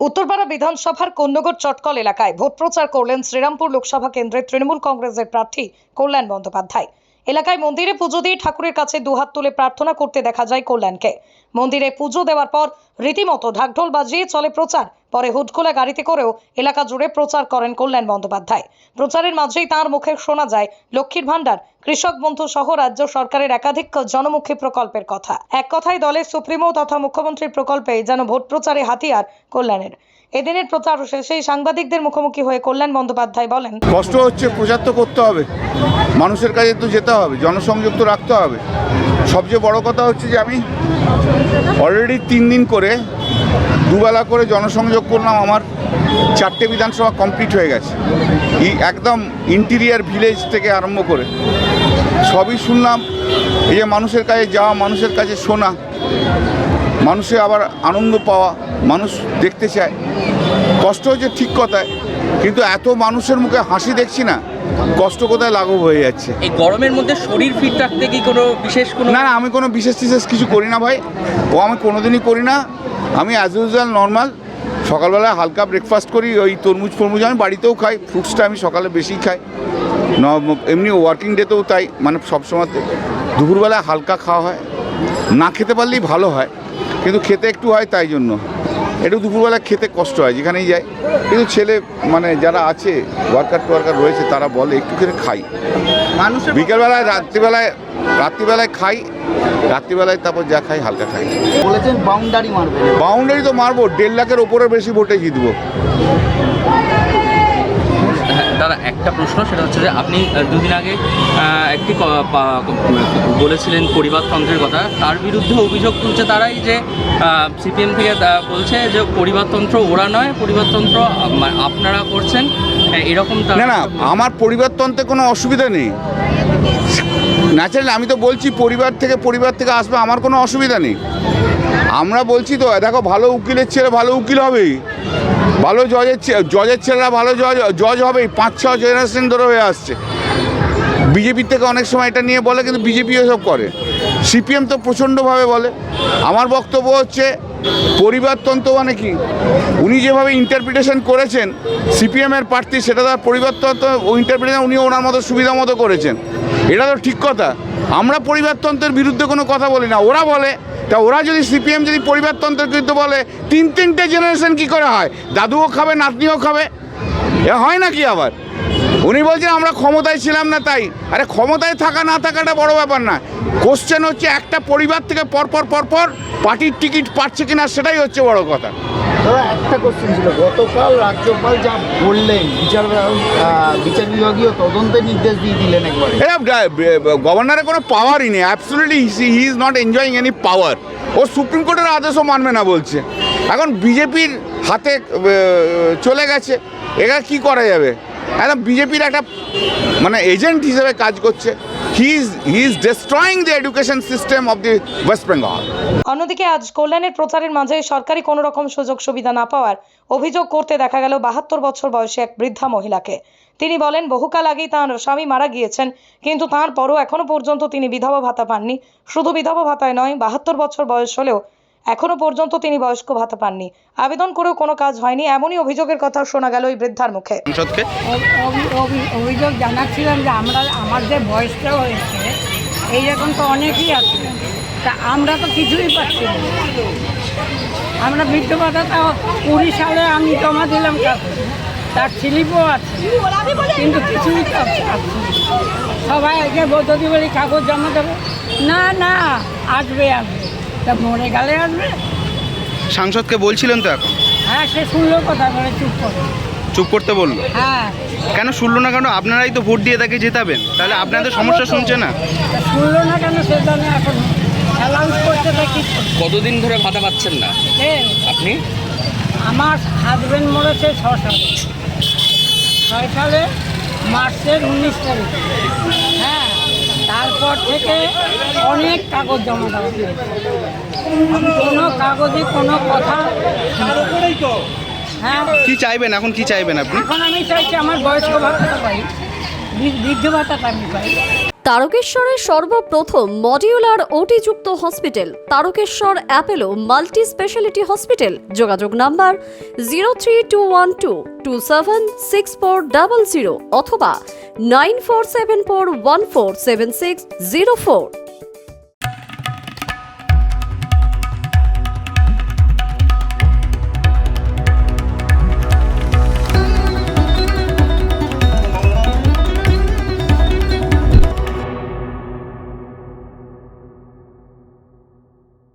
উত্তরপাড়া বিধানসভার কন্যগর চটকল এলাকায় ভোট প্রচার করলেন শ্রীরামপুর লোকসভা কেন্দ্রের তৃণমূল কংগ্রেসের প্রার্থী কল্যাণ বন্দ্যোপাধ্যায়। এলাকায় মন্দিরে পুজো দিয়ে ঠাকুরের কাছে দুহাত তুলে প্রার্থনা করতে দেখা যায় কল্যাণকে। মন্দিরে পুজো দেওয়ার পর রীতিমতো ঢাকঢোল বাজিয়ে চলে প্রচার। পরে হুডখোলা গাড়িতে করেও এলাকা জুড়ে প্রচার করেন কল্যাণ বন্দ্যোপাধ্যায়। প্রচারের মাঝেই তার মুখে শোনা যায় লক্ষ্মীর ভাণ্ডার, কৃষক বন্ধু সহ রাজ্য সরকারের একাধিক জনমুখী প্রকল্পের কথা। এক কথায় দলের সুপ্রিমো তথা মুখ্যমন্ত্রীর প্রকল্পে যেন ভোট প্রচারে হাতিয়ার কল্যাণের। এদিনের প্রচার শেষে সাংবাদিকদের মুখোমুখি হয়ে কল্যাণ বন্দ্যোপাধ্যায় বলেন। কষ্ট হচ্ছে, প্রচার তো করতে হবে। মানুষের কাছে তো যেতে হবে, জনসংযোগ তো রাখতে হবে। সবচেয়ে বড় কথা হচ্ছে যে আমি অলরেডি তিন দিন করে দুবেলা করে জনসংযোগ করলাম, আমার চারটে বিধানসভা কমপ্লিট হয়ে গেছে। একদম ইন্টিরিয়ার ভিলেজ থেকে আরম্ভ করে সবই শুনলাম, এই যে মানুষের কাছে যাওয়া, মানুষের কাছে শোনা। মানুষের আবার আনন্দ পাওয়া মানুষ দেখতে চায়। কষ্ট হচ্ছে ঠিক কথায় কিন্তু এত মানুষের মুখে হাসি দেখছি না কষ্ট কোথায় লাঘব হয়ে যাচ্ছে। এই গরমের মধ্যে শরীর ফিট রাখতে কি কোনো বিশেষ কোনো না না আমি কোনো বিশেষ টিশেষ কিছু করি না ভাই। ও আমি কোনোদিনই করি না। আমি অ্যাজ ইউজুয়াল নর্মাল সকালবেলা হালকা ব্রেকফাস্ট করি ওই তরমুজ ফরমুজ আমি বাড়িতেও খাই ফ্রুটসটা আমি সকালে বেশি খাই। এমনি ওয়ার্কিং ডেতেও তাই মানে সবসময়তে দুপুরবেলা হালকা খাওয়া হয়। না খেতে পারলেই ভালো হয়। কিন্তু খেতে একটু হয় তাই জন্য। একটু দুপুরবেলা খেতে কষ্ট হয় যেখানেই যাই। কিন্তু ছেলে মানে যারা আছে ওয়ার্কার টোয়ার্কার রয়েছে তারা বলে একটু খেতে খাই। মানুষ বিকেলবেলায় রাত্রিবেলায় রাত্রিবেলায় খাই রাত্রিবেলায় তারপর যা খাই হালকা খাই। বলেছেন বাউন্ডারি মারবে বাউন্ডারি তো মারবো দেড় লাখের ওপরে বেশি ভোটে জিতবো। দাদা একটা প্রশ্ন, সেটা হচ্ছে যে আপনি দুদিন আগে একটি বলেছিলেন পরিবারতন্ত্রের কথা, তার বিরুদ্ধে অভিযোগ তুলছে তারাই যে সিপিএম থেকে বলছে যে পরিবারতন্ত্র ওরা নয় পরিবারতন্ত্র আপনারা করছেন এরকম না না, আমার পরিবারতন্ত্রে কোনো অসুবিধা নেই। ন্যাচারালি আমি তো বলছি পরিবার থেকে পরিবার থেকে আসবে, আমার কোনো অসুবিধা নেই। আমরা বলছি তো, দেখো, ভালো উকিলের ছেলে ভালো উকিল হবেই। ভালো জজের জজের ছেলেরা ভালো জজ জজ হবেই। পাঁচ, ছ জেনারেশন ধরে হয়ে আসছে। বিজেপির থেকে অনেক সময় এটা নিয়ে বলে, কিন্তু বিজেপি এসব করে। সিপিএম তো প্রচণ্ডভাবে বলে। আমার বক্তব্য হচ্ছে, পরিবারতন্ত্র মানে কি? উনি যেভাবে ইন্টারপ্রিটেশন করেছেন সিপিএমের প্রার্থী, সেটা তার পরিবারতন্ত্র ইন্টারপ্রিটেশন উনি ওনার মতো সুবিধা মতো করেছেন। এটা তো ঠিক কথা। আমরা পরিবারতন্ত্রের বিরুদ্ধে কোনো কথা বলি না। ওরা বলে তা ওরা যদি সিপিএম, যদি পরিবারতন্ত্রের কিন্তু বলে, তিন তিনটে জেনারেশন কি করে হয়? দাদুও খাবে, নাতনিও খাবে। এ হয় নাকি আবার? উনি বলছেন আমরা ক্ষমতায় ছিলাম না তাই। আরে ক্ষমতায় থাকা না থাকাটা বড় ব্যাপার না। কোশ্চেন হচ্ছে একটা পরিবার থেকে পরপর পরপর পার্টির টিকিট পাচ্ছে কিনা সেটাই হচ্ছে বড় কথা। একটা কোশ্চেন ছিল গতকাল রাজ্যপাল যা বললেন বিচার বিচার বিভাগীয় তদন্তের নির্দেশ দিয়ে দিলেন একবারে। এটা গভর্নরের কোনো পাওয়ারই নেই absolutely he is not enjoying any power O supreme কোর্টের আদেশও মানবে না বলছে। এখন বিজেপির হাতে চলে গেছে এরা কি করা যাবে? একদম বিজেপির একটা মানে এজেন্ট হিসেবে কাজ করছে। He is he is destroying the education system of the West Bengal অন্যদিকে আজ কল্যাণের প্রচারের মাঝে সরকারি কোনো রকম সুযোগ সুবিধা না পাওয়ার অভিযোগ করতে দেখা গেল বাহাত্তর বছর বয়সী এক বৃদ্ধা মহিলাকে। তিনি বলেন, বহুকাল আগেই তাঁর স্বামী মারা গিয়েছেন, কিন্তু তার পরও এখনও পর্যন্ত তিনি বিধবা ভাতা পাননি। শুধু বিধবা ভাতায় নয়, বাহাত্তর বছর বয়স হলেও এখনও পর্যন্ত তিনি বয়স্ক ভাতা পাননি। আবেদন করেও কোনো কাজ হয়নি এমনই অভিযোগের কথা শোনা গেল ওই বৃদ্ধার মুখে। অভিযোগ জানাচ্ছিলাম যে আমরা আমার যে বয়সটা হয়েছে এইরকম তো অনেকই আছে। তা আমরা তো কিছুই পাচ্ছি না। আমরা বৃদ্ধ ভাতাটা কুড়ি সালে আমি জমা দিলাম কাছে তার স্লিপও আছে কিন্তু কিছুই তো। সবাই আগে যদি বলি কাগজ জমা দেবো। না না আসবে আসবে। তা মরে গেলে আসবে? সাংসদকে বলছিলেন তো এখন। হ্যাঁ সে শুনলো কথা বলে চুপ করে। চুপ করতে বলল? হ্যাঁ। কেন শুনলো না কেন? আপনারাই তো ভোট দিয়ে তাকে জেতাবেন। তাহলে আপনাদের সমস্যা শুনছে না? তা শুনলো না কেন সে জানে এখন। অ্যালাউন্স করতে থাকি কতদিন ধরে ভাতা পাচ্ছেন না? আপনি? আমার হাজবেন্ড মরেছে ছ সালে। ছয় সালে মার্চের উনিশ তারিখ। হ্যাঁ তারপর থেকে অনেক কাগজ জমা দেওয়া হয়েছে। কোনো কাগজে কোনো কথা হ্যাঁ। কি চাইবেন? এখন কি চাইবেন আপনি? এখন আমি চাইছি আমার বয়স্ক ভাতাটা পাই। বৃদ্ধ ভাতাটা আমি পাই। তারকেশ্বরের সর্বপ্রথম মডিউলার ওটি যুক্ত hospital Tarakeswar Apollo multi speciality hospital. যোগাযোগ number zero three two one two two seven six four double zero অথবা nine four seven four one four seven six zero four.